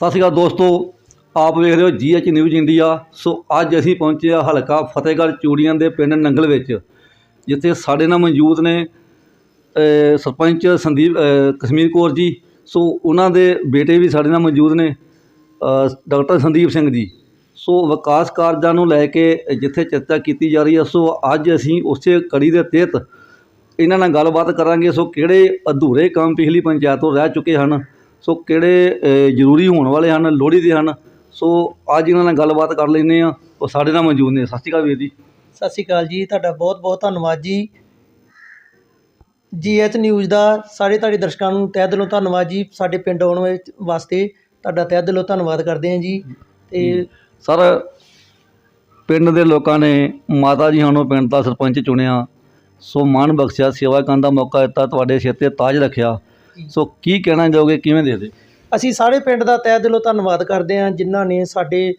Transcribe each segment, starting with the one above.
ਸਤਿ ਸ਼੍ਰੀ ਅਕਾਲ ਦੋਸਤੋ, ਆਪ ਵੇਖ ਰਹੇ ਹੋ ਜੀਐਚ ਨਿਊਜ਼ ਇੰਡੀਆ ਸੋ ਅੱਜ ਅਸੀਂ ਪਹੁੰਚੇ ਆ ਹਲਕਾ ਫਤਿਹਗੜ੍ਹ ਚੂੜੀਆਂ ਦੇ ਪਿੰਡ ਨੰਗਲ ਵਿੱਚ, ਜਿੱਥੇ ਸਾਡੇ ਨਾਲ ਮੌਜੂਦ ਨੇ ਸਰਪੰਚ ਸੰਦੀਪ ਕਸ਼ਮੀਰ ਕੌਰ ਜੀ। ਸੋ ਉਹਨਾਂ ਦੇ ਬੇਟੇ ਵੀ ਸਾਡੇ ਨਾਲ ਮੌਜੂਦ ਨੇ ਡਾਕਟਰ ਸੰਦੀਪ ਸਿੰਘ ਜੀ। ਸੋ ਵਿਕਾਸ ਕਾਰਜਾਂ ਨੂੰ ਲੈ ਕੇ ਜਿੱਥੇ ਚਰਚਾ ਕੀਤੀ ਜਾ ਰਹੀ ਹੈ, ਸੋ ਅੱਜ ਅਸੀਂ ਉਸੇ ਕੜੀ ਦੇ ਤਹਿਤ ਇਹਨਾਂ ਨਾਲ ਗੱਲਬਾਤ ਕਰਾਂਗੇ। ਸੋ ਕਿਹੜੇ ਅਧੂਰੇ ਕੰਮ ਪਿਛਲੀ ਪੰਚਾਇਤ ਤੋਂ ਰਹਿ ਚੁੱਕੇ ਹਨ? ਸੋ ਕਿਹੜੇ ਜ਼ਰੂਰੀ ਹੋਣ ਵਾਲੇ ਹਨ ਲੋੜੀ ਦੇ ਹਨ ਸੋ ਅੱਜ ਇਹਨਾਂ ਨਾਲ ਗੱਲਬਾਤ ਕਰ ਲੈਂਦੇ ਆ ਉਹ ਸਾਡੇ ਨਾਲ ਮੌਜੂਦ ਨੇ। ਸਤਿ ਸ਼੍ਰੀ ਅਕਾਲ ਵੀਰ ਜੀ। ਸਤਿ ਸ਼੍ਰੀ ਅਕਾਲ ਜੀ। ਤੁਹਾਡਾ ਬਹੁਤ ਬਹੁਤ ਧੰਨਵਾਦ ਜੀ। ਜੀਐਚ ਨਿਊਜ਼ ਦਾ ਸਾਰੇ ਤੁਹਾਡੇ ਦਰਸ਼ਕਾਂ ਨੂੰ ਤਹਿ ਦਿਲੋਂ ਧੰਨਵਾਦ ਜੀ। ਸਾਡੇ ਪਿੰਡ ਆਉਣ ਵਿੱਚ ਵਾਸਤੇ ਤੁਹਾਡਾ ਤਹਿ ਦਿਲੋਂ ਧੰਨਵਾਦ ਕਰਦੇ ਹਾਂ ਜੀ। ਤੇ ਸਰ ਪਿੰਡ ਦੇ ਲੋਕਾਂ ਨੇ ਮਾਤਾ ਜੀ ਨੂੰ ਪਿੰਡ ਦਾ ਸਰਪੰਚ ਚੁਣਿਆ। ਸੋ ਮਾਣ ਬਖਸ਼ਿਆ ਸੇਵਾ ਕਰਨ ਦਾ ਮੌਕਾ ਦਿੱਤਾ ਤੁਹਾਡੇ ਸਿਰ ਤੇ ਤਾਜ ਰੱਖਿਆ। ਸੋ ਕੀ ਕਹਿਣਾ ਚਾਹੋਗੇ? ਕਿਵੇਂ ਦੇ ਦੇ ਅਸੀਂ ਸਾਰੇ ਪਿੰਡ ਦਾ ਤਹਿ ਦਿਲੋਂ ਧੰਨਵਾਦ ਕਰਦੇ ਹਾਂ ਜਿਨ੍ਹਾਂ ਨੇ ਸਾਡੇ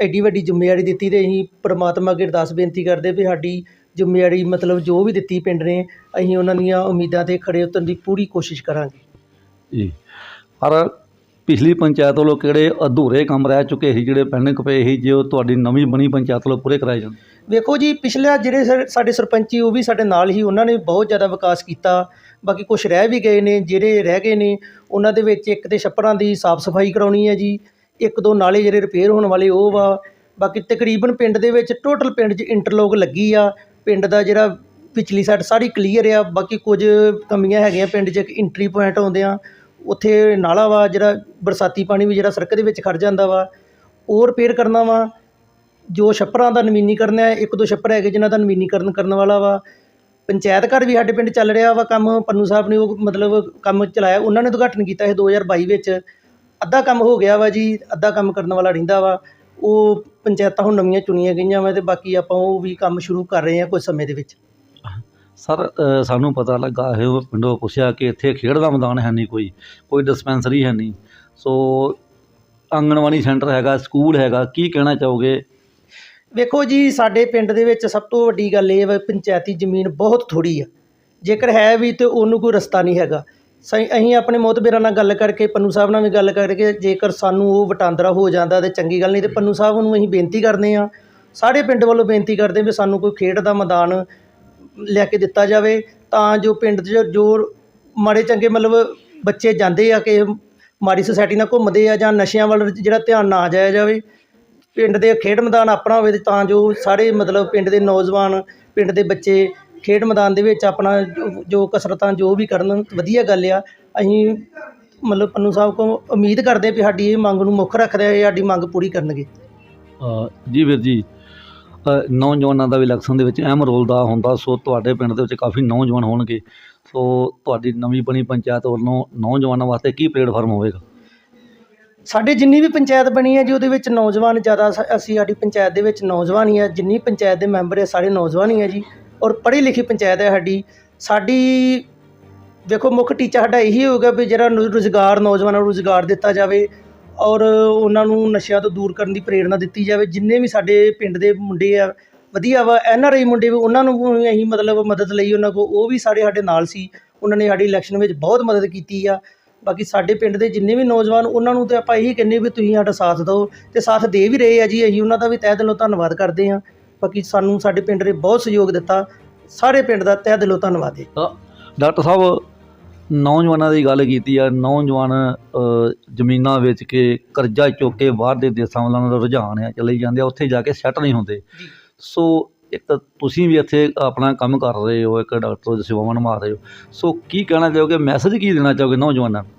ਐਡੀ ਵੱਡੀ ਜ਼ਿੰਮੇਵਾਰੀ ਦਿੱਤੀ ਤੇ ਅਸੀਂ ਪ੍ਰਮਾਤਮਾ ਅੱਗੇ ਅਰਦਾਸ ਬੇਨਤੀ ਕਰਦੇ ਵੀ ਸਾਡੀ ਜ਼ਿੰਮੇਵਾਰੀ ਮਤਲਬ ਜੋ ਵੀ ਦਿੱਤੀ ਪਿੰਡ ਨੇ ਅਸੀਂ ਉਹਨਾਂ ਦੀਆਂ ਉਮੀਦਾਂ ਤੇ ਖੜੇ ਉਤਰਨ ਦੀ ਪੂਰੀ ਕੋਸ਼ਿਸ਼ ਕਰਾਂਗੇ। ਜੀ। ਪਰ ਪਿਛਲੀ ਪੰਚਾਇਤ ਵੱਲੋਂ ਕਿਹੜੇ ਅਧੂਰੇ ਕੰਮ ਰਹਿ ਚੁੱਕੇ ਸੀ ਜਿਹੜੇ ਪੈਂਡਿੰਗ ਪਏ ਸੀ ਜੋ ਤੁਹਾਡੀ ਨਵੀਂ ਬਣੀ ਪੰਚਾਇਤ ਵੱਲੋਂ ਪੂਰੇ ਕਰਾਏ ਜਾਣ? ਵੇਖੋ ਜੀ ਪਿਛਲੇ ਜਿਹੜੇ ਸਾਡੇ ਸਰਪੰਚੀ ਉਹ ਵੀ ਸਾਡੇ ਨਾਲ ਹੀ ਉਹਨਾਂ ਨੇ ਬਹੁਤ ਜ਼ਿਆਦਾ ਵਿਕਾਸ ਕੀਤਾ। ਬਾਕੀ ਕੁਝ ਰਹਿ ਵੀ ਗਏ ਨੇ, ਜਿਹੜੇ ਰਹਿ ਗਏ ਨੇ, ਉਹਨਾਂ ਦੇ ਵਿੱਚ ਇੱਕ ਤੇ ਛੱਪੜਾਂ ਦੀ ਸਾਫ਼ ਸਫ਼ਾਈ ਕਰਾਉਣੀ ਹੈ ਜੀ, ਇੱਕ ਦੋ ਨਾਲੇ ਜਿਹੜੇ ਰਿਪੇਅਰ ਹੋਣ ਵਾਲੇ ਉਹ ਵਾ, ਬਾਕੀ ਤਕਰੀਬਨ ਪਿੰਡ ਦੇ ਵਿੱਚ ਟੋਟਲ ਪਿੰਡ 'ਚ ਇੰਟਰਲੋਕ ਲੱਗੀ ਆ, ਪਿੰਡ ਦਾ ਜਿਹੜਾ ਪਿਛਲੀ ਸਾਈਡ ਸਾਰੀ ਕਲੀਅਰ ਆ, ਬਾਕੀ ਕੁਝ ਕਮੀਆਂ ਹੈਗੀਆਂ ਪਿੰਡ 'ਚ, ਇੱਕ ਇੰਟਰੀ ਪੁਆਇੰਟ ਆਉਂਦੇ ਆ, ਉੱਥੇ ਨਾਲਾ ਵਾ, ਜਿਹੜਾ ਬਰਸਾਤੀ ਪਾਣੀ ਵੀ ਜਿਹੜਾ ਸੜਕ ਦੇ ਵਿੱਚ ਖੜ ਜਾਂਦਾ ਵਾ, ਉਹ ਰਿਪੇਅਰ ਕਰਨਾ ਵਾ, ਜੋ ਛੱਪਰਾਂ ਦਾ ਨਵੀਨੀਕਰਨ ਹੈ, ਇੱਕ ਦੋ ਛੱਪਰ ਹੈਗੇ ਜਿਨ੍ਹਾਂ ਦਾ ਨਵੀਨੀਕਰਨ ਕਰਨ ਵਾਲਾ ਵਾ ਪੰਚਾਇਤ ਘਰ ਵੀ ਸਾਡੇ ਪਿੰਡ ਚੱਲ ਰਿਹਾ ਵਾ ਕੰਮ, ਪੰਨੂ ਸਾਹਿਬ ਨੇ ਉਹ ਮਤਲਬ ਕੰਮ ਚਲਾਇਆ, ਉਹਨਾਂ ਨੇ ਉਦਘਾਟਨ ਕੀਤਾ ਇਹ 2022 ਵਿੱਚ। ਅੱਧਾ ਕੰਮ ਹੋ ਗਿਆ ਵਾ ਜੀ, ਅੱਧਾ ਕੰਮ ਕਰਨ ਵਾਲਾ ਰਹਿੰਦਾ ਵਾ। ਉਹ ਪੰਚਾਇਤਾਂ ਹੁਣ ਨਵੀਆਂ ਚੁਣੀਆਂ ਗਈਆਂ ਵਾ ਅਤੇ ਬਾਕੀ ਆਪਾਂ ਉਹ ਵੀ ਕੰਮ ਸ਼ੁਰੂ ਕਰ ਰਹੇ ਹਾਂ ਕੁਝ ਸਮੇਂ ਦੇ ਵਿੱਚ। ਸਰ ਸਾਨੂੰ ਪਤਾ ਲੱਗਾ, ਇਹ ਪਿੰਡੋਂ ਪੁੱਛਿਆ ਕਿ ਇੱਥੇ ਖੇਡ ਦਾ ਮੈਦਾਨ ਹੈ ਨਹੀਂ ਕੋਈ ਕੋਈ ਡਿਸਪੈਂਸਰੀ ਹੈ ਨਹੀਂ। ਸੋ, ਆਂਗਣਵਾੜੀ ਸੈਂਟਰ ਹੈਗਾ, ਸਕੂਲ ਹੈਗਾ, ਕੀ ਕਹਿਣਾ ਚਾਹੋਗੇ? ਵੇਖੋ ਜੀ, ਸਾਡੇ ਪਿੰਡ ਦੇ ਵਿੱਚ ਸਭ ਤੋਂ ਵੱਡੀ ਗੱਲ ਇਹ ਵਾ ਪੰਚਾਇਤੀ ਜ਼ਮੀਨ ਬਹੁਤ ਥੋੜੀ ਆ। ਜੇਕਰ ਹੈ ਵੀ ਤੇ ਉਹਨੂੰ ਕੋਈ ਰਸਤਾ ਨਹੀਂ ਹੈਗਾ। ਸਹੀ, ਅਸੀਂ ਆਪਣੇ ਮੋਤਬੇਰਾਂ ਨਾਲ ਗੱਲ ਕਰਕੇ, ਪੰਨੂ ਸਾਹਿਬ ਨਾਲ ਵੀ ਗੱਲ ਕਰਕੇ, ਜੇਕਰ ਸਾਨੂੰ ਉਹ ਵਟਾਂਦਰਾ ਹੋ ਜਾਂਦਾ ਤੇ ਚੰਗੀ ਗੱਲ ਨਹੀਂ, ਤੇ ਪੰਨੂ ਸਾਹਿਬ ਨੂੰ ਅਸੀਂ ਬੇਨਤੀ ਕਰਦੇ ਹਾਂ। ਸਾਰੇ ਪਿੰਡ ਵੱਲੋਂ ਬੇਨਤੀ ਕਰਦੇ ਵੀ ਸਾਨੂੰ ਕੋਈ ਖੇਡ ਦਾ ਮੈਦਾਨ ਲੈ ਕੇ ਦਿੱਤਾ ਜਾਵੇ। ਤਾਂ ਜੋ ਪਿੰਡ 'ਚ ਜੋ ਮਾੜੇ ਚੰਗੇ ਮਤਲਬ ਬੱਚੇ ਜਾਂਦੇ ਆ, ਕਿ ਮਾੜੀ ਸੁਸਾਇਟੀ ਨਾਲ ਘੁੰਮਦੇ ਆ ਜਾਂ ਨਸ਼ਿਆਂ ਵੱਲ ਜਿਹੜਾ ਧਿਆਨ ਨਾ ਜਾਇਆ ਜਾਵੇ। ਪਿੰਡ ਦੇ ਖੇਡ ਮੈਦਾਨ ਆਪਣਾ ਹੋਵੇ ਤਾਂ ਜੋ ਸਾਰੇ ਮਤਲਬ ਪਿੰਡ ਦੇ ਨੌਜਵਾਨ, ਪਿੰਡ ਦੇ ਬੱਚੇ ਖੇਡ ਮੈਦਾਨ ਦੇ ਵਿੱਚ ਆਪਣਾ ਜੋ- ਜੋ ਕਸਰਤਾਂ ਜੋ ਵੀ ਕਰਨ, ਵਧੀਆ ਗੱਲ ਆ। ਅਸੀਂ ਮਤਲਬ ਪੰਨੂ ਸਾਹਿਬ ਕੋਲ ਉਮੀਦ ਕਰਦੇ ਹਾਂ ਵੀ ਸਾਡੀ ਇਹ ਮੰਗ ਨੂੰ ਮੁੱਖ ਰੱਖਦੇ ਆ, ਇਹ ਸਾਡੀ ਮੰਗ ਪੂਰੀ ਕਰਨਗੇ। ਜੀ ਵੀਰ ਜੀ ਨੌਜਵਾਨਾਂ ਦਾ ਵੀ ਇਲੈਕਸ਼ਨ ਦੇ ਵਿੱਚ ਅਹਿਮ ਰੋਲ ਦਾ ਹੁੰਦਾ, ਸੋ ਤੁਹਾਡੇ ਪਿੰਡ ਦੇ ਵਿੱਚ ਕਾਫੀ ਨੌਜਵਾਨ ਹੋਣਗੇ। ਸੋ ਤੁਹਾਡੀ ਨਵੀਂ ਬਣੀ ਪੰਚਾਇਤ ਵੱਲੋਂ ਨੌਜਵਾਨਾਂ ਵਾਸਤੇ ਕੀ ਪਲੇਟਫਾਰਮ ਹੋਵੇਗਾ? ਸਾਡੇ ਜਿੰਨੀ ਵੀ ਪੰਚਾਇਤ ਬਣੀ ਹੈ ਜੀ, ਉਹਦੇ ਵਿੱਚ ਨੌਜਵਾਨ ਜ਼ਿਆਦਾ ਸ- ਅਸੀਂ ਸਾਡੀ ਪੰਚਾਇਤ ਦੇ ਵਿੱਚ ਨੌਜਵਾਨ ਹੀ ਆ, ਜਿੰਨੀ ਪੰਚਾਇਤ ਦੇ ਮੈਂਬਰ ਹੈ ਸਾਰੇ ਨੌਜਵਾਨ ਹੀ ਹੈ ਜੀ। ਔਰ ਪੜ੍ਹੀ ਲਿਖੀ ਪੰਚਾਇਤ ਹੈ ਸਾਡੀ। ਸਾਡੀ, ਦੇਖੋ, ਮੁੱਖ ਟੀਚਾ ਸਾਡਾ ਇਹੀ ਹੋਊਗਾ ਵੀ ਜਿਹੜਾ ਨੂੰ ਰੁਜ਼ਗਾਰ, ਨੌਜਵਾਨਾਂ ਨੂੰ ਰੁਜ਼ਗਾਰ ਦਿੱਤਾ ਜਾਵੇ ਔਰ ਉਹਨਾਂ ਨੂੰ ਨਸ਼ਿਆਂ ਤੋਂ ਦੂਰ ਕਰਨ ਦੀ ਪ੍ਰੇਰਣਾ ਦਿੱਤੀ ਜਾਵੇ। ਜਿੰਨੇ ਵੀ ਸਾਡੇ ਪਿੰਡ ਦੇ ਮੁੰਡੇ ਆ, ਵਧੀਆ ਵਾ, ਐਨ ਆਰ ਆਈ ਮੁੰਡੇ ਵੀ, ਉਹਨਾਂ ਨੂੰ ਵੀ ਅਸੀਂ ਮਤਲਬ ਮਦਦ ਲਈ ਉਹਨਾਂ ਕੋਲ, ਉਹ ਵੀ ਸਾਡੇ ਸਾਡੇ ਨਾਲ ਸੀ। ਉਹਨਾਂ ਨੇ ਸਾਡੀ ਇਲੈਕਸ਼ਨ ਵਿੱਚ ਬਹੁਤ ਮਦਦ ਕੀਤੀ ਆ। ਬਾਕੀ ਸਾਡੇ ਪਿੰਡ ਦੇ ਜਿੰਨੇ ਵੀ ਨੌਜਵਾਨ ਉਹਨਾਂ ਨੂੰ ਤੇ ਆਪਾਂ ਇਹੀ ਕਹਿੰਦੇ ਵੀ ਤੁਸੀਂ ਸਾਡਾ ਸਾਥ ਦਿਓ ਤੇ ਸਾਥ ਦੇ ਵੀ ਰਹੇ ਆ ਜੀ ਅਸੀਂ ਉਹਨਾਂ ਦਾ ਵੀ ਤਹਿ ਦਿਲੋਂ ਧੰਨਵਾਦ ਕਰਦੇ ਹਾਂ। ਬਾਕੀ ਸਾਨੂੰ ਸਾਡੇ ਪਿੰਡ ਨੇ ਬਹੁਤ ਸਹਿਯੋਗ ਦਿੱਤਾ। ਸਾਰੇ ਪਿੰਡ ਦਾ ਤਹਿ ਦਿਲੋਂ ਧੰਨਵਾਦ ਹੈ। ਡਾਕਟਰ ਸਾਹਿਬ ਨੌਜਵਾਨਾਂ ਦੀ ਗੱਲ ਕੀਤੀ ਆ ਨੌਜਵਾਨ ਜ਼ਮੀਨਾਂ ਵੇਚ ਕੇ ਕਰਜ਼ਾ ਚੁੱਕ ਕੇ ਬਾਹਰ ਦੇ ਦੇਸ਼ਾਂ ਵੱਲ ਉਹਨਾਂ ਦਾ ਰੁਝਾਨ ਆ ਚਲੇ ਜਾਂਦੇ ਆ ਉੱਥੇ ਜਾ ਕੇ ਸੈੱਟ ਨਹੀਂ ਹੁੰਦੇ। ਸੋ ਇੱਕ ਤੁਸੀਂ ਵੀ ਇੱਥੇ ਆਪਣਾ ਕੰਮ ਕਰ ਰਹੇ ਹੋ, ਇੱਕ ਡਾਕਟਰ ਸੇਵਾਵਾਂ ਨਿਭਾ ਰਹੇ ਹੋ। ਸੋ ਕੀ ਕਹਿਣਾ ਚਾਹੋਗੇ, ਮੈਸੇਜ ਕੀ ਦੇਣਾ ਚਾਹੋਗੇ ਨੌਜਵਾਨਾਂ ਨੂੰ?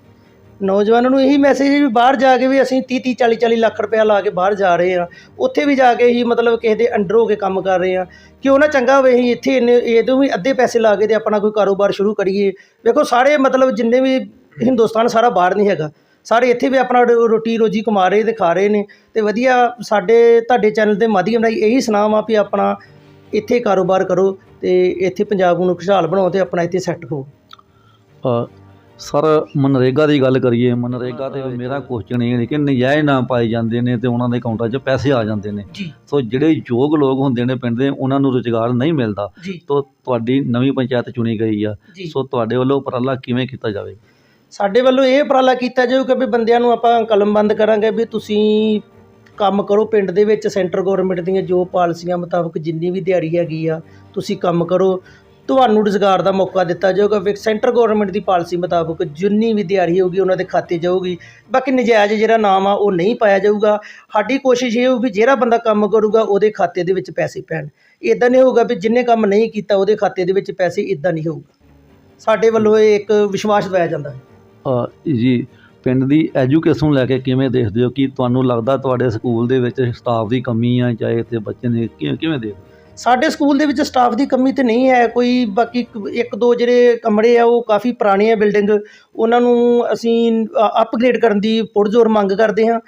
ਨੌਜਵਾਨਾਂ ਨੂੰ ਇਹੀ ਮੈਸੇਜ ਵੀ ਬਾਹਰ ਜਾ ਕੇ ਵੀ ਅਸੀਂ 30 30 40 40 ਲੱਖ ਰੁਪਇਆ ਲਾ ਕੇ ਬਾਹਰ ਜਾ ਰਹੇ ਆ ਉੱਥੇ ਵੀ ਜਾ ਕੇ ਹੀ ਮਤਲਬ ਕਿਸੇ ਦੇ ਅੰਡਰ ਹੋ ਕੇ ਕੰਮ ਕਰ ਰਹੇ ਆ ਕਿਉਂ ਨਾ ਚੰਗਾ ਹੋਵੇ ਅਸੀਂ ਇੱਥੇ ਇੰਨੇ, ਇਹਦੋਂ ਵੀ ਅੱਧੇ ਪੈਸੇ ਲਾ ਕੇ ਤੇ ਆਪਣਾ ਕੋਈ ਕਾਰੋਬਾਰ ਸ਼ੁਰੂ ਕਰੀਏ। ਵੇਖੋ ਸਾਰੇ ਮਤਲਬ ਜਿੰਨੇ ਵੀ ਹਿੰਦੁਸਤਾਨ ਸਾਰਾ ਬਾਹਰ ਨਹੀਂ ਹੈਗਾ। ਸਾਰੇ ਇੱਥੇ ਵੀ ਆਪਣਾ ਰੋ- ਰੋਟੀ ਰੋਜੀ ਕਮਾ ਰਹੇ ਤੇ ਖਾ ਰਹੇ ਨੇ। ਤੇ ਵਧੀਆ ਸਾਡੇ ਤੁਹਾਡੇ ਚੈਨਲ ਦੇ ਮਾਧਿਅਮ ਰਾਹੀਂ ਇਹੀ ਸੁਨਾਮ ਆ ਵੀ ਆਪਣਾ ਇੱਥੇ ਕਾਰੋਬਾਰ ਕਰੋ ਤੇ ਇੱਥੇ ਪੰਜਾਬ ਨੂੰ ਖੁਸ਼ਹਾਲ ਬਣਾਓ ਤੇ ਆਪਣਾ ਇੱਥੇ ਸੈੱਟ ਹੋ। ਅ, ਸਰ ਮਨਰੇਗਾ ਦੀ ਗੱਲ ਕਰੀਏ ਮਨਰੇਗਾ ਤੇ ਮੇਰਾ ਕੁਐਸਚਨ ਇਹ ਹੈ ਕਿ ਨਜਾਇਜ਼ ਨਾ ਪਾਏ ਜਾਂਦੇ ਨੇ ਤੇ ਉਹਨਾਂ ਦੇ ਅਕਾਊਂਟਾਂ 'ਚ ਪੈਸੇ ਆ ਜਾਂਦੇ ਨੇ। ਸੋ ਜਿਹੜੇ ਯੋਗ ਲੋਕ ਹੁੰਦੇ ਨੇ ਪਿੰਡ ਦੇ ਉਹਨਾਂ ਨੂੰ ਰੁਜ਼ਗਾਰ ਨਹੀਂ ਮਿਲਦਾ। ਤੋ ਤੁਹਾਡੀ ਨਵੀਂ ਪੰਚਾਇਤ ਚੁਣੀ ਗਈ ਆ। ਸੋ ਤੁਹਾਡੇ ਵੱਲੋਂ ਉਪਰਾਲਾ ਕਿਵੇਂ ਕੀਤਾ ਜਾਵੇ? ਸਾਡੇ ਵੱਲੋਂ ਇਹ ਉਪਰਾਲਾ ਕੀਤਾ ਜਾਊਗਾ ਵੀ ਬੰਦਿਆਂ ਨੂੰ ਆਪਾਂ ਕਲਮਬੰਦ ਕਰਾਂਗੇ ਵੀ ਤੁਸੀਂ ਕੰਮ ਕਰੋ, ਪਿੰਡ ਦੇ ਵਿੱਚ ਸੈਂਟਰ ਗੌਰਮੈਂਟ ਦੀਆਂ ਜੋ ਪਾਲਿਸੀਆਂ ਮੁਤਾਬਕ ਜਿੰਨੀ ਵੀ ਦਿਹਾੜੀ ਹੈਗੀ ਆ, ਤੁਸੀਂ ਕੰਮ ਕਰੋ। ਤੁਹਾਨੂੰ ਰੁਜ਼ਗਾਰ ਦਾ ਮੌਕਾ ਦਿੱਤਾ ਜਾਊਗਾ। ਵੀ ਸੈਂਟਰ ਗਵਰਨਮੈਂਟ ਦੀ ਪਾਲਿਸੀ ਮੁਤਾਬਕ ਜਿੰਨੀ ਵੀ ਦਿਹਾੜੀ ਹੋਊਗੀ, ਉਹਨਾਂ ਦੇ ਖਾਤੇ ਜਾਊਗੀ। ਬਾਕੀ ਨਜਾਇਜ਼ ਜਿਹੜਾ ਨਾਮ ਆ, ਉਹ ਨਹੀਂ ਪਾਇਆ ਜਾਊਗਾ। ਸਾਡੀ ਕੋਸ਼ਿਸ਼ ਇਹ ਹੋਊਗੀ ਜਿਹੜਾ ਬੰਦਾ ਕੰਮ ਕਰੂਗਾ, ਉਹਦੇ ਖਾਤੇ ਦੇ ਵਿੱਚ ਪੈਸੇ ਪੈਣ। ਇਦਾਂ ਨਹੀਂ ਹੋਊਗਾ ਵੀ ਜਿੰਨੇ ਕੰਮ ਨਹੀਂ ਕੀਤਾ, ਉਹਦੇ ਖਾਤੇ ਦੇ ਵਿੱਚ ਪੈਸੇ ਇਦਾਂ ਨਹੀਂ ਹੋਊਗਾ। ਸਾਡੇ ਵੱਲੋਂ ਇਹ ਇੱਕ ਵਿਸ਼ਵਾਸ ਦਿਵਾਇਆ ਜਾਂਦਾ ਹੈ। ਜੀ ਪਿੰਡ ਦੀ ਐਜੂਕੇਸ਼ਨ ਨੂੰ ਲੈ ਕੇ ਕਿਵੇਂ ਦੇਖਦੇ ਹੋ? ਕਿ ਤੁਹਾਨੂੰ ਲੱਗਦਾ ਤੁਹਾਡੇ ਸਕੂਲ ਦੇ ਵਿੱਚ ਸਟਾਫ ਦੀ ਕਮੀ ਆ ਚਾਹੇ ਤੇ ਬੱਚੇ ਨੇ? ਕਿਵੇਂ ਕਿਵੇਂ ਦੇਖਦੇ ਸਾਡੇ ਸਕੂਲ ਦੇ ਵਿੱਚ ਸਟਾਫ ਦੀ ਕਮੀ ਤੇ ਨਹੀਂ ਹੈ। ਕੋਈ ਬਾਕੀ ਇੱਕ- ਇੱਕ ਦੋ ਜਿਹੜੇ ਕਮਰੇ ਆ, ਉਹ ਕਾਫੀ ਪੁਰਾਣੇ ਆ ਬਿਲਡਿੰਗ ਉਹਨਾਂ ਨੂੰ ਅਸੀਂ ਅਪਗ੍ਰੇਡ ਕਰਨ ਦੀ ਪੁਰਜ਼ੋਰ ਮੰਗ ਕਰਦੇ ਹਾਂ।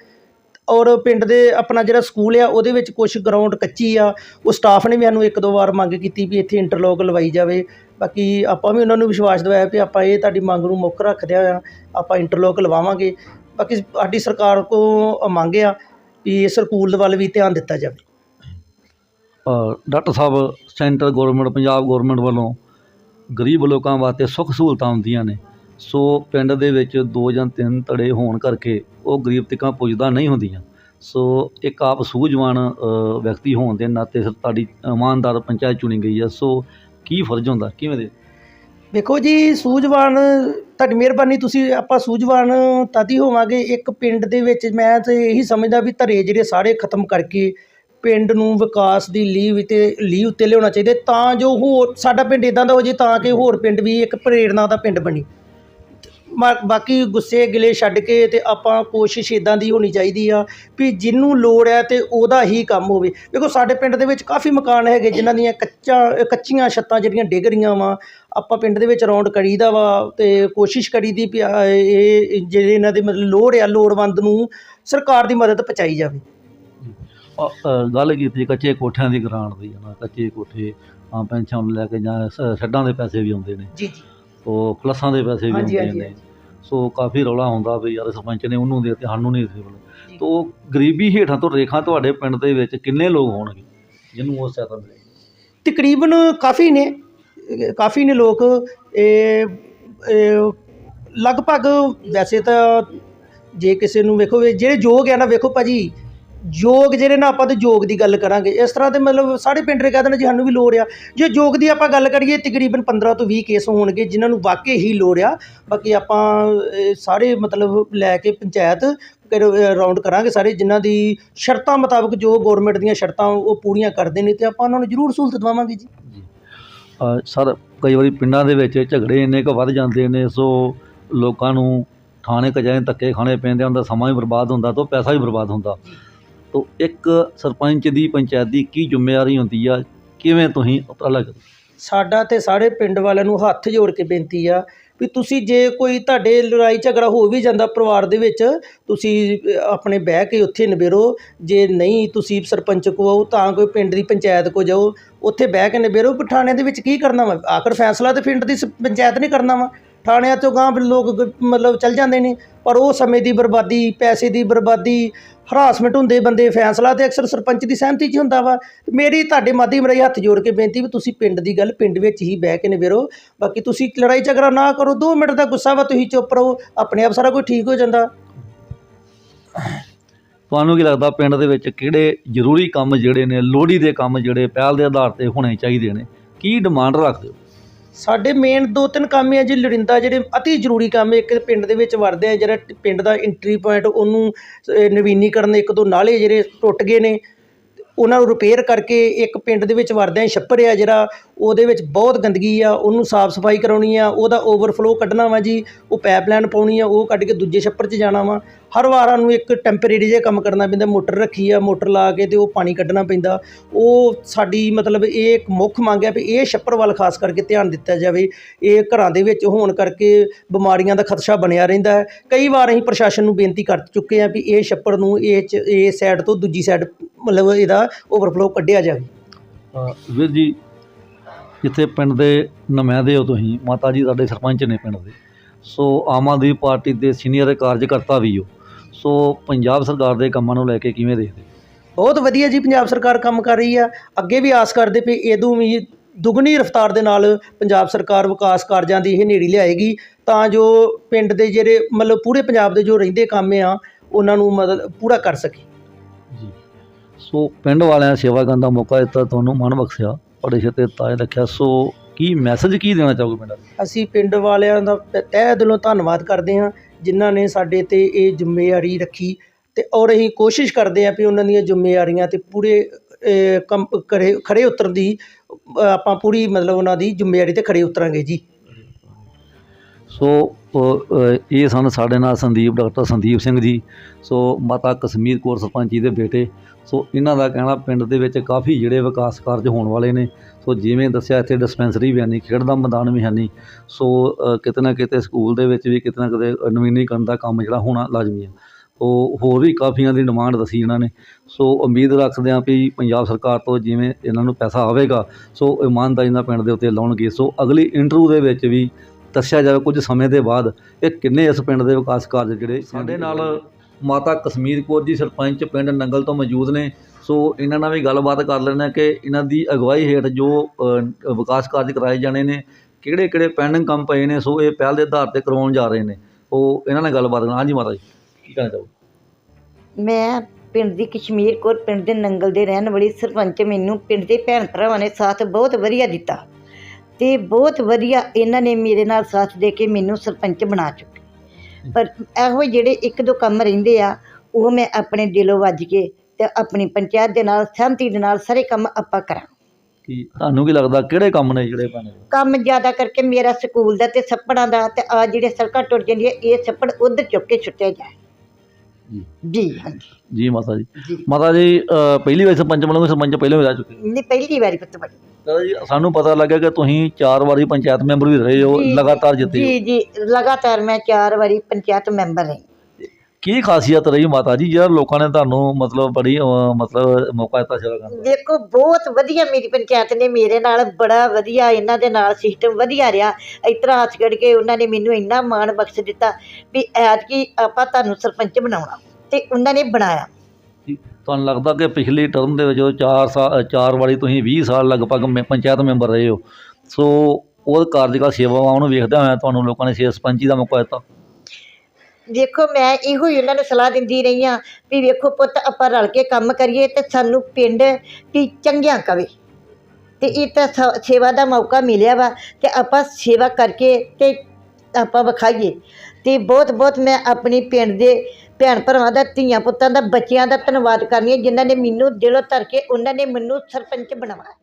ਔਰ ਪਿੰਡ ਦੇ ਆਪਣਾ ਜਿਹੜਾ ਸਕੂਲ ਆ, ਉਹਦੇ ਵਿੱਚ ਕੁਝ ਗਰਾਊਂਡ ਕੱਚੀ ਆ। ਉਹ ਸਟਾਫ ਨੇ ਵੀ ਸਾਨੂੰ ਇੱਕ ਦੋ ਵਾਰ ਮੰਗ ਕੀਤੀ ਵੀ ਇੱਥੇ ਇੰਟਰਲੋਕ ਲਵਾਈ ਜਾਵੇ। ਬਾਕੀ ਆਪਾਂ ਵੀ ਉਹਨਾਂ ਨੂੰ ਵਿਸ਼ਵਾਸ ਦਿਵਾਇਆ ਵੀ ਆਪਾਂ ਇਹ ਤੁਹਾਡੀ ਮੰਗ ਨੂੰ ਮੁੱਖ ਰੱਖਦਿਆਂ ਆ, ਆਪਾਂ ਇੰਟਰਲੋਕ ਲਵਾਵਾਂਗੇ। ਬਾਕੀ ਸਾਡੀ ਸਰਕਾਰ ਕੋ ਮੰਗ ਆ ਵੀ ਇਸ ਸਕੂਲ ਵੱਲ ਵੀ ਧਿਆਨ ਦਿੱਤਾ ਜਾਵੇ। ਡਾਕਟਰ ਸਾਹਿਬ, ਸੈਂਟਰ ਗਵਰਨਮੈਂਟ ਪੰਜਾਬ ਗਵਰਨਮੈਂਟ ਵੱਲੋਂ ਗਰੀਬ ਲੋਕਾਂ ਵਾਸਤੇ ਸੁੱਖ ਸਹੂਲਤਾਂ ਹੁੰਦੀਆਂ ਨੇ। ਸੋ ਪਿੰਡ ਦੇ ਵਿੱਚ ਦੋ ਜਾਂ ਤਿੰਨ ਧੜੇ ਹੋਣ ਕਰਕੇ ਉਹ ਗਰੀਬ ਤੱਕਾਂ ਪੁੱਜਦਾ ਨਹੀਂ ਹੁੰਦੀਆਂ। ਸੋ ਇੱਕ ਆਪ ਸੂਝਵਾਨ ਵਿਅਕਤੀ ਹੋਣ ਦੇ ਨਾਤੇ ਸਰ ਤੁਹਾਡੀ ਇਮਾਨਦਾਰ ਪੰਚਾਇਤ ਚੁਣੀ ਗਈ ਹੈ। ਸੋ ਕੀ ਫਰਜ਼ ਹੁੰਦਾ? ਕਿਵੇਂ ਦੇ? ਵੇਖੋ ਜੀ, ਸੂਝਵਾਨ ਤੁਹਾਡੀ ਮਿਹਰਬਾਨੀ, ਤੁਸੀਂ ਆਪਾਂ ਸੂਝਵਾਨ ਤਦ ਹੋਵਾਂਗੇ। ਇੱਕ ਪਿੰਡ ਦੇ ਵਿੱਚ ਮੈਂ ਤੇ ਇਹੀ ਸਮਝਦਾ ਵੀ ਧਰੇ ਜਿਹੜੇ ਸਾਰੇ ਖਤਮ ਕਰਕੇ ਪਿੰਡ ਨੂੰ ਵਿਕਾਸ ਦੀ ਲੀਹ ਤੇ ਲੀਹ ਉੱਤੇ ਲਿਆਉਣਾ ਚਾਹੀਦਾ। ਤਾਂ ਜੋ ਹੋਰ, ਸਾਡਾ ਪਿੰਡ ਇਦਾਂ ਦਾ ਹੋ ਜੇ ਤਾਂ ਕਿ ਹੋਰ ਪਿੰਡ ਵੀ ਇੱਕ ਪ੍ਰੇਰਣਾ ਦਾ ਪਿੰਡ ਬਣੇ। ਮਾ- ਬਾਕੀ ਗੁੱਸੇ ਗਿਲੇ ਛੱਡ ਕੇ ਤੇ ਆਪਾਂ ਕੋਸ਼ਿਸ਼ ਇਦਾਂ ਦੀ ਹੋਣੀ ਚਾਹੀਦੀ ਆ ਵੀ ਜਿਹਨੂੰ ਲੋੜ ਹੈ ਤੇ ਉਹਦਾ ਹੀ ਕੰਮ ਹੋਵੇ। ਦੇਖੋ ਸਾਡੇ ਪਿੰਡ ਦੇ ਵਿੱਚ ਕਾਫੀ ਮਕਾਨ ਹੈਗੇ ਜਿਨ੍ਹਾਂ ਦੀਆਂ ਕੱਚਾ ਕੱਚੀਆਂ ਛੱਤਾਂ ਜਿਹੜੀਆਂ ਡਿੱਗ ਰਹੀਆਂ ਵਾ। ਆਪਾਂ ਪਿੰਡ ਦੇ ਵਿੱਚ ਰੌਂਡ ਕਰੀਦਾ ਵਾ ਤੇ ਕੋਸ਼ਿਸ਼ ਕਰੀਦੀ ਵੀ ਆ ਇਹ ਜਿਹੜੇ ਇਹਨਾਂ ਦੇ ਮਤਲਬ ਲੋੜ ਆ ਲੋੜਵੰਦ ਨੂੰ ਸਰਕਾਰ ਦੀ ਮਦਦ ਪਹੁੰਚਾਈ ਜਾਵੇ। ਅ, ਅ, ਗੱਲ ਕੀਤੀ ਕੱਚੇ ਕੋਠਿਆਂ ਦੀ ਗਰਾਂਟ ਦੀ ਹੈ ਨਾ ਕੱਚੇ ਕੋਠੇ ਆ ਪੈਨਸ਼ਨ ਲੈ ਕੇ ਜਾਂ ਸ- ਛੱਡਾਂ ਦੇ ਪੈਸੇ ਵੀ ਆਉਂਦੇ ਨੇ। ਜੀ ਜੀ। ਉਹ ਕਲਾਸਾਂ ਦੇ ਪੈਸੇ ਵੀ ਹਾਂਜੀ, ਹਾਂਜੀ, ਨੇ। ਸੋ ਕਾਫੀ ਰੌਲਾ ਹੁੰਦਾ ਵੀ ਯਾਰ ਸਰਪੰਚ ਨੇ ਉਹਨੂੰ ਦੇ ਤੇ ਸਾਨੂੰ ਨਹੀਂ ਜੀ। ਬਲ ਤੋ ਗਰੀਬੀ ਹੇਠਾਂ ਤੋਂ ਰੇਖਾ ਤੁਹਾਡੇ ਪਿੰਡ ਦੇ ਵਿੱਚ ਕਿੰਨੇ ਲੋਕ ਹੋਣਗੇ ਜਿਹਨੂੰ ਉਹ ਸਹਾਇਤਾ ਮਿਲੇ? ਤਕਰੀਬਨ ਕਾਫੀ ਨੇ ਕਾਫੀ ਨੇ ਲੋਕ। ਇਹ ਇਹ ਲਗਭਗ ਵੈਸੇ ਤਾਂ ਜੇ ਕਿਸੇ ਨੂੰ ਵੇਖੋ ਜਿਹੜੇ ਯੋਗ ਆ ਨਾ ਵੇਖੋ ਭਾਜੀ ਯੋਗ ਜਿਹੜੇ ਨਾ ਆਪਾਂ ਤੇ ਯੋਗ ਦੀ ਗੱਲ ਕਰਾਂਗੇ। ਇਸ ਤਰ੍ਹਾਂ ਦੇ ਮਤਲਬ ਸਾਰੇ ਪਿੰਡ ਦੇ ਕਹਿ ਨੇ ਜੀ ਸਾਨੂੰ ਵੀ ਲੋੜ ਆ। ਜੇ ਯੋਗ ਦੀ ਆਪਾਂ ਗੱਲ ਕਰੀਏ, ਤਕਰੀਬਨ 15 ਤੋਂ 20 ਕੇਸ ਹੋਣਗੇ, ਜਿਨ੍ਹਾਂ ਨੂੰ ਵਾਕਈ ਹੀ ਲੋੜ ਆ। ਬਾਕੀ ਆਪਾਂ ਸਾਰੇ ਮਤਲਬ ਲੈ ਕੇ ਪੰਚਾਇਤ ਰਾਉਂਡ ਕਰਾਂਗੇ ਸਾਰੇ, ਜਿਨ੍ਹਾਂ ਦੀ ਸ਼ਰਤਾਂ ਮੁਤਾਬਕ ਜੋ ਗਵਰਨਮੈਂਟ ਦੀਆਂ ਸ਼ਰਤਾਂ ਉਹ ਪੂਰੀਆਂ ਕਰਦੇ ਨੇ, ਤੇ ਆਪਾਂ ਉਹਨਾਂ ਨੂੰ ਜ਼ਰੂਰ ਸਹੂਲਤ ਦਵਾਵਾਂਗੇ ਜੀ। ਸਰ, ਕਈ ਵਾਰੀ ਪਿੰਡਾਂ ਦੇ ਵਿੱਚ ਝਗੜੇ ਇੰਨੇ ਕੁ ਵੱਧ ਜਾਂਦੇ ਨੇ, ਸੋ ਲੋਕਾਂ ਨੂੰ ਥਾਣੇ ਕਜਾਏ ਧੱਕੇ ਖਾਣੇ ਪੈਂਦੇ ਹੁੰਦਾ ਸਮਾਂ ਵੀ ਬਰਬਾਦ ਹੁੰਦਾ, ਤੋਂ ਪੈਸਾ ਵੀ ਬਰਬਾਦ ਹੁੰਦਾ। ਤੋ ਇੱਕ ਸਰਪੰਚ ਦੀ ਪੰਚਾਇਤ ਦੀ ਕੀ ਜ਼ਿੰਮੇਵਾਰੀ ਹੁੰਦੀ ਆ? ਕਿਵੇਂ ਤੁਸੀਂ ਉਪਰਾਲਾ ਕਰੋ? ਸਾਡਾ ਤੇ ਸਾਰੇ ਪਿੰਡ ਵਾਲਿਆਂ ਨੂੰ ਹੱਥ ਜੋੜ ਕੇ ਬੇਨਤੀ ਆ ਵੀ ਤੁਸੀਂ ਜੇ ਕੋਈ ਤੁਹਾਡੇ ਲੜਾਈ ਝਗੜਾ ਹੋ ਵੀ ਜਾਂਦਾ ਪਰਿਵਾਰ ਦੇ ਵਿੱਚ ਤੁਸੀਂ ਅ, ਆਪਣੇ ਬਹਿ ਕੇ ਉੱਥੇ ਨਿਬੇੜੋ। ਜੇ ਨਹੀਂ ਤੁਸੀਂ ਸਰਪੰਚ ਕੋ ਆਓ ਤਾਂ ਕੋਈ ਪਿੰਡ ਦੀ ਪੰਚਾਇਤ ਕੋ ਜਾਓ ਉੱਥੇ ਬਹਿ ਕੇ ਨਿਬੇੜੋ। ਵੀ ਥਾਣੇ ਦੇ ਵਿੱਚ ਕੀ ਕਰਨਾ ਵਾ? ਆਖਰ ਫੈਸਲਾ ਤੇ ਪਿੰਡ ਦੀ ਸ- ਪੰਚਾਇਤ ਨੇ ਕਰਨਾ ਵਾ। ਥਾਣਿਆਂ ਤੋਂ ਗਾਂ ਫਿਰ ਲੋਕ ਗ- ਮਤਲਬ ਚੱਲ ਜਾਂਦੇ ਨੇ। ਪਰ ਉਹ ਸਮੇਂ ਦੀ ਬਰਬਾਦੀ ਪੈਸੇ ਦੀ ਬਰਬਾਦੀ ਹਰਾਸਮੈਂਟ ਹੁੰਦੇ ਬੰਦੇ, ਫੈਸਲਾ ਤੇ ਅਕਸਰ ਸਰਪੰਚ ਦੀ ਸਹਿਮਤੀ 'ਚ ਹੁੰਦਾ ਵਾ। ਮੇਰੀ, ਤੁਹਾਡੇ ਮਾਧਿਅਮ ਰਾਹੀਂ ਹੱਥ ਜੋੜ ਕੇ ਬੇਨਤੀ ਵੀ ਤੁਸੀਂ ਪਿੰਡ ਦੀ ਗੱਲ ਪਿੰਡ ਵਿੱਚ ਹੀ ਬਹਿ ਕੇ ਨਿਬੇੜੋ। ਬਾਕੀ ਤੁਸੀਂ ਲੜਾਈ ਝਗੜਾ ਨਾ ਕਰੋ 2 ਮਿੰਟ ਦਾ ਗੁੱਸਾ ਵਾ, ਤੁਸੀਂ ਚੁੱਪ ਰਹੋ, ਆਪਣੇ ਆਪ ਸਾਰਾ ਕੁਝ ਠੀਕ ਹੋ ਜਾਂਦਾ। ਤੁਹਾਨੂੰ ਕੀ ਲੱਗਦਾ ਪਿੰਡ ਦੇ ਵਿੱਚ ਕਿਹੜੇ ਜ਼ਰੂਰੀ ਕੰਮ ਜਿਹੜੇ ਨੇ ਲੋੜੀ ਦੇ ਕੰਮ ਜਿਹੜੇ, ਪਹਿਲ ਦੇ ਆਧਾਰ ਤੇ ਹੋਣੇ ਚਾਹੀਦੇ ਨੇ? ਕੀ ਡਿਮਾਂਡ ਰੱਖਦੇ ਹੋ? ਸਾਡੇ ਮੇਨ ਦੋ ਤਿੰਨ ਕੰਮ ਆ ਜੀ, ਲੋੜੀਂਦਾ ਜਿਹੜੇ ਅਤੀ ਜ਼ਰੂਰੀ ਕੰਮ ਇੱਕ ਪਿੰਡ ਦੇ ਵਿੱਚ ਵੜਦੇ ਆ, ਜਿਹੜਾ ਪਿੰਡ ਦਾ ਐਂਟਰੀ ਪੁਆਇੰਟ ਉਹਨੂੰ ਨਵੀਨੀਕਰਨ ਇੱਕ ਦੋ ਨਾਲੇ ਜਿਹੜੇ ਟੁੱਟ ਗਏ ਨੇ, ਉਹਨਾਂ ਨੂੰ ਰਿਪੇਅਰ ਕਰਕੇ ਇੱਕ ਪਿੰਡ ਦੇ ਵਿੱਚ ਵੜਦੇ ਆ ਛੱਪਰ ਆ ਜਿਹੜਾ ਉਹਦੇ ਵਿੱਚ ਬਹੁਤ ਗੰਦਗੀ ਆ, ਉਹਨੂੰ ਸਾਫ਼ ਸਫ਼ਾਈ ਕਰਾਉਣੀ ਆ, ਉਹਦਾ ਓਵਰਫਲੋ ਕੱਢਣਾ ਵਾ ਜੀ, ਉਹ ਪਾਈਪਲਾਈਨ ਪਾਉਣੀ ਆ, ਉਹ ਕੱਢ ਕੇ ਦੂਜੇ ਛੱਪਰ 'ਚ ਜਾਣਾ ਵਾ। ਹਰ ਵਾਰ ਨੂੰ ਇੱਕ ਟੈਂਪਰੇਰੀ ਜਿਹਾ ਕੰਮ ਕਰਨਾ ਪੈਂਦਾ, ਮੋਟਰ ਰੱਖੀ ਆ, ਮੋਟਰ ਲਾ ਕੇ ਤੇ ਉਹ ਪਾਣੀ ਕੱਢਣਾ ਪੈਂਦਾ। ਉਹ ਸਾਡੀ ਮਤਲਬ ਇਹ ਇੱਕ ਮੁੱਖ ਮੰਗ ਹੈ ਵੀ ਇਹ ਛੱਪਰ ਵੱਲ ਖਾਸ ਕਰਕੇ ਧਿਆਨ ਦਿੱਤਾ ਜਾਵੇ। ਇਹ ਘਰਾਂ ਦੇ ਵਿੱਚ ਹੋਣ ਕਰਕੇ ਬਿਮਾਰੀਆਂ ਦਾ ਖਦਸ਼ਾ ਬਣਿਆ ਰਹਿੰਦਾ ਹੈ। ਕਈ ਵਾਰ ਅਸੀਂ ਪ੍ਰਸ਼ਾਸਨ ਨੂੰ ਬੇਨਤੀ ਕਰ ਚੁੱਕੇ ਹਾਂ ਵੀ ਇਹ ਛੱਪਰ ਨੂੰ ਇਹ 'ਚ, ਇਹ ਸਾਈਡ ਤੋਂ ਦੂਜੀ ਸਾਈਡ ਮਤਲਬ ਇਹਦਾ ਓਵਰਫਲੋ ਕੱਢਿਆ ਜਾਵੇ। ਵੀਰ ਜੀ ਜਿੱਥੇ ਪਿੰਡ ਦੇ ਨੁਮਾਇੰਦੇ ਹੋ ਤੁਸੀਂ ਮਾਤਾ ਜੀ ਸਾਡੇ ਸਰਪੰਚ ਨੇ ਪਿੰਡ ਦੇ। ਸੋ ਆਮ ਆਦਮੀ ਪਾਰਟੀ ਦੇ ਸੀਨੀਅਰ ਕਾਰਜਕਰਤਾ ਵੀ ਹੋ। ਸੋ ਪੰਜਾਬ ਸਰਕਾਰ ਦੇ ਕੰਮਾਂ ਨੂੰ ਲੈ ਕੇ ਕਿਵੇਂ ਦੇਖਦੇ? ਬਹੁਤ ਵਧੀਆ ਜੀ ਪੰਜਾਬ ਸਰਕਾਰ ਕੰਮ ਕਰ ਰਹੀ ਆ। ਅੱਗੇ ਵੀ ਆਸ ਕਰਦੇ ਪਏ ਇਹਦੋਂ ਵੀ ਦੁੱਗਣੀ ਰਫ਼ਤਾਰ ਦੇ ਨਾਲ ਪੰਜਾਬ ਸਰਕਾਰ ਵਿਕਾਸ ਕਾਰਜਾਂ ਦੀ ਇਹ ਨੇੜੀ ਲਿਆਏਗੀ। ਤਾਂ ਜੋ ਪਿੰਡ ਦੇ ਜਿਹੜੇ ਮਤਲਬ ਪੂਰੇ ਪੰਜਾਬ ਦੇ ਜੋ ਰਹਿੰਦੇ ਕੰਮ ਆ ਉਹਨਾਂ ਨੂੰ ਮਤਲਬ ਪੂਰਾ ਕਰ ਸਕੇ। ਜੀ। ਸੋ ਪਿੰਡ ਵਾਲਿਆਂ ਸੇਵਾ ਕਰਨ ਦਾ ਮੌਕਾ ਦਿੱਤਾ ਤੁਹਾਨੂੰ ਮਨ ਬਖਸ਼ਿਆ। ਬੜੇ ਛੇਤੇ ਤਾਜ ਰੱਖਿਆ। ਸੋ ਕੀ ਮੈਸੇਜ ਕੀ ਦੇਣਾ ਚਾਹੋਗੇ ਪਿੰਡ ਵਾਲਿਆਂ ਅਸੀਂ ਪਿੰਡ ਵਾਲਿਆਂ ਦਾ ਤ- ਤਹਿ ਦਿਲੋਂ ਧੰਨਵਾਦ ਕਰਦੇ ਹਾਂ ਜਿਨ੍ਹਾਂ ਨੇ ਸਾਡੇ ਤੇ ਇਹ ਜ਼ਿੰਮੇਵਾਰੀ ਰੱਖੀ ਤੇ ਔਰ ਅਸੀਂ ਕੋਸ਼ਿਸ਼ ਕਰਦੇ ਹਾਂ ਵੀ ਉਹਨਾਂ ਦੀਆਂ ਜ਼ਿੰਮੇਵਾਰੀਆਂ ਤੇ ਪੂਰੇ ਅਹ, ਕੰਮ ਕਰੇ ਖੜੇ ਉਤਰਨ ਦੀ ਅਹ, ਆਪਾਂ ਪੂਰੀ ਮਤਲਬ ਉਹਨਾਂ ਦੀ ਜ਼ਿੰਮੇਵਾਰੀ ਤੇ ਖੜੇ ਉਤਰਾਂਗੇ ਜੀ। ਸੋ ਇਹ ਸਨ ਸਾਡੇ ਨਾਲ ਸੰਦੀਪ, ਡਾਕਟਰ ਸੰਦੀਪ ਸਿੰਘ ਜੀ, ਸੋ ਮਾਤਾ ਕਸ਼ਮੀਰ ਕੌਰ ਸਰਪੰਚ ਜੀ ਦੇ ਬੇਟੇ। ਸੋ ਇਹਨਾਂ ਦਾ ਕਹਿਣਾ, ਪਿੰਡ ਦੇ ਵਿੱਚ ਕਾਫੀ ਜਿਹੜੇ ਵਿਕਾਸ ਕਾਰਜ ਹੋਣ ਵਾਲੇ ਨੇ। ਸੋ ਜਿਵੇਂ ਦੱਸਿਆ, ਇੱਥੇ ਡਿਸਪੈਂਸਰੀ ਵੀ ਹੈ ਨਹੀਂ, ਖੇਡ ਦਾ ਮੈਦਾਨ ਵੀ ਹੈ ਨਹੀਂ। ਸੋ ਕਿਤੇ ਨਾ ਕਿਤੇ ਸਕੂਲ ਦੇ ਵਿੱਚ ਵੀ ਕਿਤੇ ਨਾ ਕਿਤੇ ਨਵੀਨੀਕਰਨ ਦਾ ਕੰਮ ਜਿਹੜਾ ਹੋਣਾ ਲਾਜ਼ਮੀ ਹੈ। ਸੋ ਹੋਰ ਵੀ ਕਾਫੀਆਂ ਦੀ ਡਿਮਾਂਡ ਦੱਸੀ ਇਹਨਾਂ ਨੇ। ਸੋ ਉਮੀਦ ਰੱਖਦੇ ਹਾਂ ਵੀ ਪੰਜਾਬ ਸਰਕਾਰ ਤੋਂ ਜਿਵੇਂ ਇਹਨਾਂ ਨੂੰ ਪੈਸਾ ਆਵੇਗਾ, ਸੋ ਇਮਾਨਦਾਰੀ ਨਾਲ ਪਿੰਡ ਦੇ ਉੱਤੇ ਲਾਉਣਗੇ। ਸੋ ਅਗਲੀ ਇੰਟਰਵਿਊ ਦੇ ਵਿੱਚ ਵੀ ਦੱਸਿਆ ਜਾਵੇ ਕੁਝ ਸਮੇਂ ਦੇ ਬਾਅਦ ਇਹ ਕਿੰਨੇ ਇਸ ਪਿੰਡ ਦੇ ਵਿਕਾਸ ਕਾਰਜ ਜਿਹੜੇ ਸਾਡੇ ਨਾਲ ਮਾਤਾ ਕਸ਼ਮੀਰ ਕੌਰ ਜੀ ਸਰਪੰਚ ਪਿੰਡ ਨੰਗਲ ਤੋਂ ਮੌਜੂਦ ਨੇ। ਸੋ ਇਹਨਾਂ ਨਾਲ ਵੀ ਗੱਲਬਾਤ ਕਰ ਲੈਂਦੇ ਹਾਂ ਕਿ ਇਹਨਾਂ ਦੀ ਅਗਵਾਈ ਹੇਠ ਜੋ ਵਿਕਾਸ ਕਾਰਜ ਕਰਾਏ ਜਾਣੇ ਨੇ ਕਿਹੜੇ ਕਿਹੜੇ ਪੈਂਡਿੰਗ ਕੰਮ ਪਏ ਨੇ ਸੋ ਇਹ ਪਹਿਲ ਦੇ ਆਧਾਰ ਤੇ ਕਰਵਾਉਣ ਜਾ ਰਹੇ ਨੇ। ਉਹ ਇਹਨਾਂ ਨਾਲ ਗੱਲਬਾਤ ਕਰਨਾ ਹਾਂਜੀ ਮਾਤਾ ਜੀ ਕੀ ਕਹਿਣਾ ਚਾਹੋ ਮੈਂ ਪਿੰਡ ਦੀ ਕਸ਼ਮੀਰ ਕੌਰ ਪਿੰਡ ਦੇ ਨੰਗਲ ਦੇ ਰਹਿਣ ਵਾਲੀ ਸਰਪੰਚ ਮੈਨੂੰ ਪਿੰਡ ਦੇ ਭੈਣ ਭਰਾਵਾਂ ਨੇ ਸਾਥ ਬਹੁਤ ਵਧੀਆ ਦਿੱਤਾ। ਤੇ ਬਹੁਤ ਵਧੀਆ ਇਹਨਾਂ ਨੇ ਮੇਰੇ ਨਾਲ ਸਾਥ ਦੇ ਕੇ ਮੈਨੂੰ ਸਰਪੰਚ ਬਣਾ ਚੁੱਕੇ। ਪਰ ਇਹੋ ਜਿਹੜੇ ਇੱਕ ਦੋ ਕੰਮ ਰਹਿੰਦੇ ਆ ਉਹ ਮੈਂ ਆਪਣੇ ਦਿਲੋਂ ਵੱਜ ਕੇ ਤੇ ਆਪਣੀ ਪੰਚਾਇਤ ਦੇ ਨਾਲ ਸਹਿਮਤੀ ਦੇ ਨਾਲ ਸਾਰੇ ਕੰਮ ਆਪਾਂ ਕਰਾਂ ਕੀ ਤੁਹਾਨੂੰ ਕੀ ਲੱਗਦਾ ਕਿਹੜੇ ਕੰਮ ਨੇ ਜਿਹੜੇ ਪੈਣੇ ਕੰਮ ਜ਼ਿਆਦਾ ਕਰਕੇ ਮੇਰਾ ਸਕੂਲ ਦਾ ਤੇ ਛੱਪੜਾਂ ਦਾ ਤੇ ਆ ਜਿਹੜੇ ਸੜਕਾਂ ਟੁੱਟ ਜਾਂਦੀਆਂ ਇਹ ਛੱਪੜ ਉਧਰ ਚੁੱਕ ਕੇ ਛੁੱਟਿਆ ਜਾਏ। ਜੀ। ਜੀ ਹਾਂਜੀ। ਜੀ ਮਾਤਾ ਜੀ। ਜੀ। ਮਾਤਾ ਜੀ ਪਹਿਲੀ ਵਾਰ ਸਰਪੰਚ ਬਣੋਗੇ ਸਰਪੰਚ ਪਹਿਲਾਂ ਵੀ ਰਹਿ ਚੁੱਕੇ ਨਹੀਂ ਪਹਿਲੀ ਵਾਰੀ ਪੁੱਤ ਬਣੀ। ਦਾਦਾ ਜੀ ਸਾਨੂੰ ਪਤਾ ਲੱਗਿਆ ਕਿ ਤੁਸੀਂ ਚਾਰ ਵਾਰੀ ਪੰਚਾਇਤ ਮੈਂਬਰ ਵੀ ਰਹੇ ਹੋ ਜੀ, ਲਗਾਤਾਰ ਜਿੱਤੇ ਹੋ। ਜੀ ਜੀ ਲਗਾਤਾਰ ਮੈਂ ਚਾਰ ਵਾਰੀ ਪੰਚਾਇਤ ਮੈਂਬਰ ਰਹੀ। ਕੀ ਖਾਸੀਅਤ ਰਹੀ ਮਾਤਾ ਜੀ? ਜਿਹੜਾ ਲੋਕਾਂ ਨੇ ਤੁਹਾਨੂੰ ਮਤਲਬ ਬੜੀ ਮਤਲਬ ਮੌਕਾ ਦਿੱਤਾ ਸੇਵਾ ਕਰਨ ਦਾ। ਦੇਖੋ ਬਹੁਤ ਵਧੀਆ ਮੇਰੀ ਪੰਚਾਇਤ ਨੇ ਮੇਰੇ ਨਾਲ ਬੜਾ ਵਧੀਆ ਇਹਨਾਂ ਦੇ ਨਾਲ ਸਿਸਟਮ ਵਧੀਆ ਰਿਹਾ। ਇਸ ਤਰ੍ਹਾਂ ਹੱਥ ਖੜ ਕੇ ਉਹਨਾਂ ਨੇ ਮੈਨੂੰ ਇੰਨਾ ਮਾਣ ਬਖਸ਼ ਦਿੱਤਾ ਵੀ ਐਤਕੀ ਆਪਾਂ ਤੁਹਾਨੂੰ ਸਰਪੰਚ ਬਣਾਉਣਾ ਤੇ ਉਹਨਾਂ ਨੇ ਬਣਾਇਆ। ਜੀ, ਤੁਹਾਨੂੰ ਲੱਗਦਾ ਕਿ ਪਿਛਲੀ ਟਰਮ ਦੇ ਵਿੱਚ ਜਦੋਂ ਚਾਰ ਸਾਲ ਚਾਰ ਵਾਰੀ ਤੁਸੀਂ 20 ਸਾਲ ਲਗਭਗ ਮੈਂ- ਪੰਚਾਇਤ ਮੈਂਬਰ ਰਹੇ ਹੋ। ਸੋ ਉਹ ਕਾਰਜਕਾਲ ਸੇਵਾਵਾਂ ਨੂੰ ਵੇਖਦਿਆਂ ਹੋਇਆ ਤੁਹਾਨੂੰ ਲੋਕਾਂ ਨੇ ਸੇ ਸਰਪੰਚੀ ਦਾ ਮੌਕਾ ਦਿੱਤਾ। ਦੇਖੋ ਮੈਂ ਇਹੋ ਹੀ ਉਹਨਾਂ ਨੂੰ ਸਲਾਹ ਦਿੰਦੀ ਰਹੀ ਹਾਂ ਵੀ ਵੇਖੋ ਪੁੱਤ, ਆਪਾਂ ਰਲ ਕੇ ਕੰਮ ਕਰੀਏ ਤੇ ਸਾਨੂੰ ਪਿੰਡ ਵੀ ਚੰਗਿਆਂ ਕਵੇ। ਤੇ ਇਹ ਤਾਂ ਸ- ਸੇਵਾ ਦਾ ਮੌਕਾ ਮਿਲਿਆ ਵਾ ਕਿ ਆਪਾਂ ਸੇਵਾ ਕਰਕੇ ਤੇ ਆਪਾਂ ਵਿਖਾਈਏ। ਤੇ ਬਹੁਤ ਬਹੁਤ ਮੈਂ ਆਪਣੀ ਪਿੰਡ ਦੇ ਭੈਣ ਭਰਾਵਾਂ ਦਾ, ਧੀਆਂ ਪੁੱਤਾਂ ਦਾ, ਬੱਚਿਆਂ ਦਾ ਧੰਨਵਾਦ ਕਰਨੀ ਹੈ, ਜਿਨ੍ਹਾਂ ਨੇ ਮੈਨੂੰ ਦਿਲੋਂ ਧਰ ਕੇ, ਉਹਨਾਂ ਨੇ ਮੈਨੂੰ ਸਰਪੰਚ ਬਣਾਇਆ